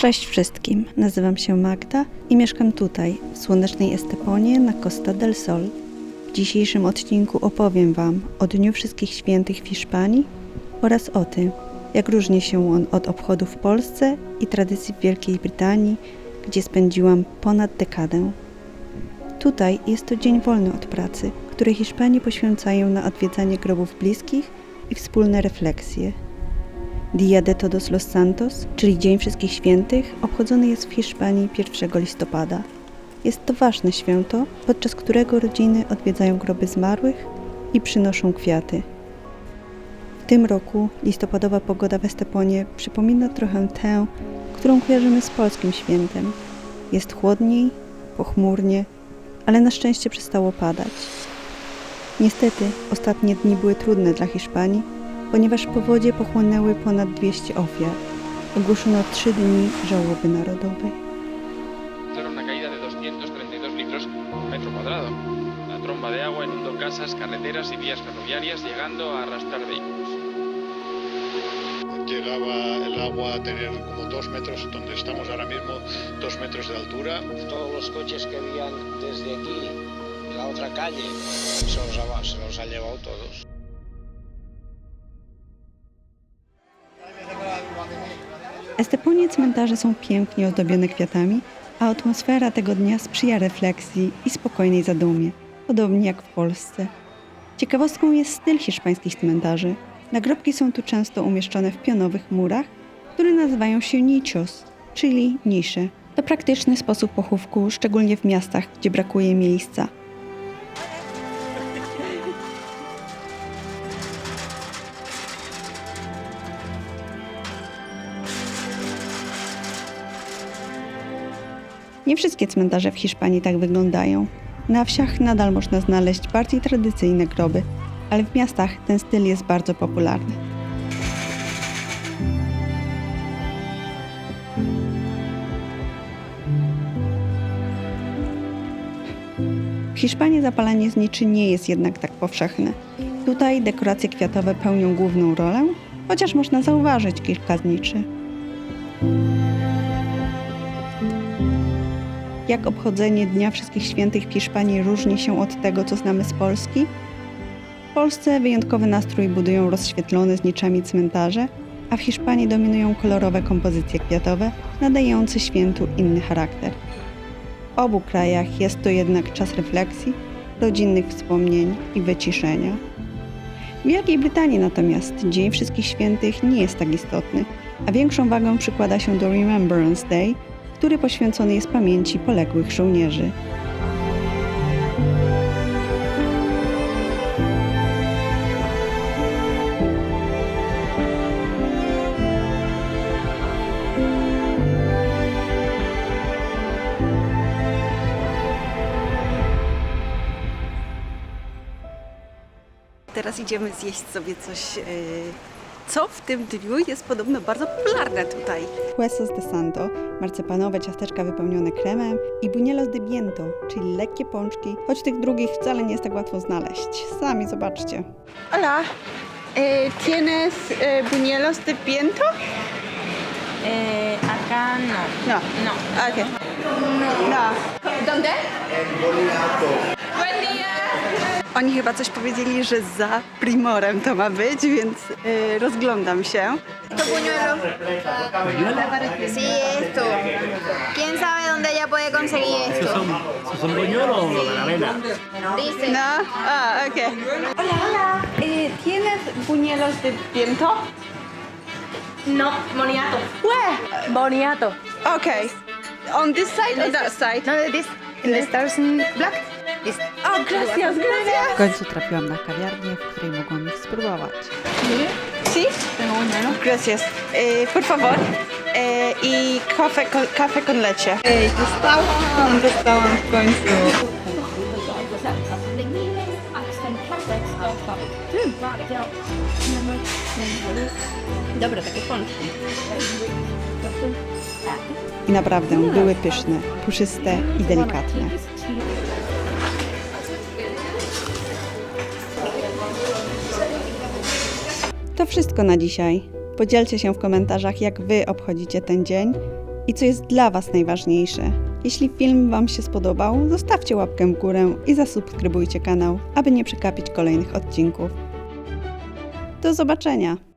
Cześć wszystkim, nazywam się Magda i mieszkam tutaj, w słonecznej Esteponie na Costa del Sol. W dzisiejszym odcinku opowiem Wam o Dniu Wszystkich Świętych w Hiszpanii oraz o tym, jak różni się on od obchodów w Polsce i tradycji w Wielkiej Brytanii, gdzie spędziłam ponad dekadę. Tutaj jest to dzień wolny od pracy, który Hiszpanie poświęcają na odwiedzanie grobów bliskich i wspólne refleksje. Dia de Todos los Santos, czyli Dzień Wszystkich Świętych, obchodzony jest w Hiszpanii 1 listopada. Jest to ważne święto, podczas którego rodziny odwiedzają groby zmarłych i przynoszą kwiaty. W tym roku listopadowa pogoda w Esteponie przypomina trochę tę, którą kojarzymy z polskim świętem. Jest chłodniej, pochmurnie, ale na szczęście przestało padać. Niestety, ostatnie dni były trudne dla Hiszpanii, ponieważ powodzie pochłonęły ponad 200 ofiar. Ogłoszono trzy dni żałoby narodowej. Era una caída de 232 litros por metro cuadrado. La tromba de agua inundó casas, carreteras y vías ferroviarias, llegando a arrastrar vehículos. Llegaba el agua a tener como dos metros, donde estamos ahora mismo, dos metros de altura. todos los coches que habían desde aquí, la otra calle, se los ha, se los ha llevado todos. Esteponie cmentarze są pięknie ozdobione kwiatami, a atmosfera tego dnia sprzyja refleksji i spokojnej zadumie, podobnie jak w Polsce. Ciekawostką jest styl hiszpańskich cmentarzy. Nagrobki są tu często umieszczone w pionowych murach, które nazywają się nichos, czyli nisze. To praktyczny sposób pochówku, szczególnie w miastach, gdzie brakuje miejsca. Nie wszystkie cmentarze w Hiszpanii tak wyglądają. Na wsiach nadal można znaleźć bardziej tradycyjne groby, ale w miastach ten styl jest bardzo popularny. W Hiszpanii zapalanie zniczy nie jest jednak tak powszechne. Tutaj dekoracje kwiatowe pełnią główną rolę, chociaż można zauważyć kilka zniczy. Jak obchodzenie Dnia Wszystkich Świętych w Hiszpanii różni się od tego, co znamy z Polski? W Polsce wyjątkowy nastrój budują rozświetlone zniczami cmentarze, a w Hiszpanii dominują kolorowe kompozycje kwiatowe, nadające świętu inny charakter. W obu krajach jest to jednak czas refleksji, rodzinnych wspomnień i wyciszenia. W Wielkiej Brytanii natomiast Dzień Wszystkich Świętych nie jest tak istotny, a większą wagę przykłada się do Remembrance Day, który poświęcony jest pamięci poległych żołnierzy. Teraz idziemy zjeść sobie coś, yy, co w tym dniu jest podobno bardzo popularne tutaj. Huesos de santo, marcepanowe ciasteczka wypełnione kremem i buñuelos de viento, czyli lekkie pączki, choć tych drugich wcale nie jest tak łatwo znaleźć. Sami zobaczcie. Hola, eh, ¿tienes eh, buñuelos de viento? Eh, acá no. No. No. Okay. No. ¿Dónde? Buen día. Oni chyba coś powiedzieli, że za primorem to ma być, więc y, rozglądam się. Esto puñuelo. Sí, esto. ¿Quién sabe dónde ella puede conseguir esto? ¿Son buñuelos o de la avena? Dice. No, ah, okay. Hola, hola. Eh, ¿Tienes buñuelos de viento? No, boniato. Where? Boniato. Okay. On this side or that side? No, this. In the stars in black. Gracias, gracias. W końcu trafiłam na kawiarnię, w której mogłam ich spróbować. Sí? Gracias. Eh, por favor. Eh, I kafe con, kafe con leche. Ej, dostałam, dostałam w końcu. Dobre, takie pączki. I naprawdę były pyszne, puszyste i delikatne. To wszystko na dzisiaj. Podzielcie się w komentarzach, jak Wy obchodzicie ten dzień I co jest dla Was najważniejsze? Jeśli film Wam się spodobał, zostawcie łapkę w górę i zasubskrybujcie kanał, aby nie przegapić kolejnych odcinków. Do zobaczenia!